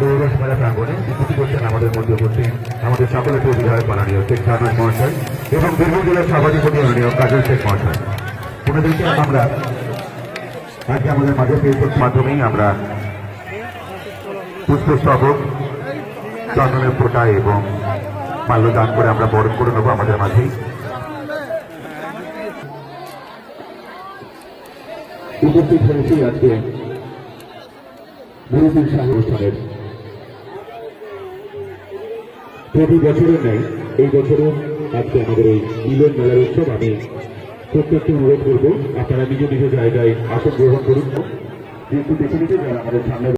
পৌরসভার প্রাঙ্গণে বিভূতি করছেন আমাদের মাননীয় শেখ সাহমান মহাশয় এবং বীরভূম জেলার সভাধিপতি মাননীয় কাজল শেখ মহাশয় আমরা আমাদের মাঝে ফেসবুক মাধ্যমেই আমরা পুষ্পস্তবক, চন্দনের ফোঁটা এবং মাল্যদান করে আমরা বরণ করে নেব আমাদের মাঝেই। উপস্থিত হয়েছি আজকে মুরুবুল শাহ অনুষ্ঠানের। প্রতি বছরের নেই এই বছরও আজকে আমাদের এই মিলন মেলার উৎসব আমি প্রত্যেককে অনুরোধ করব আপনারা নিজ নিজ জায়গায় আসন গ্রহণ করুন। যেহেতু দেখে নিতে যারা আমাদের সামনে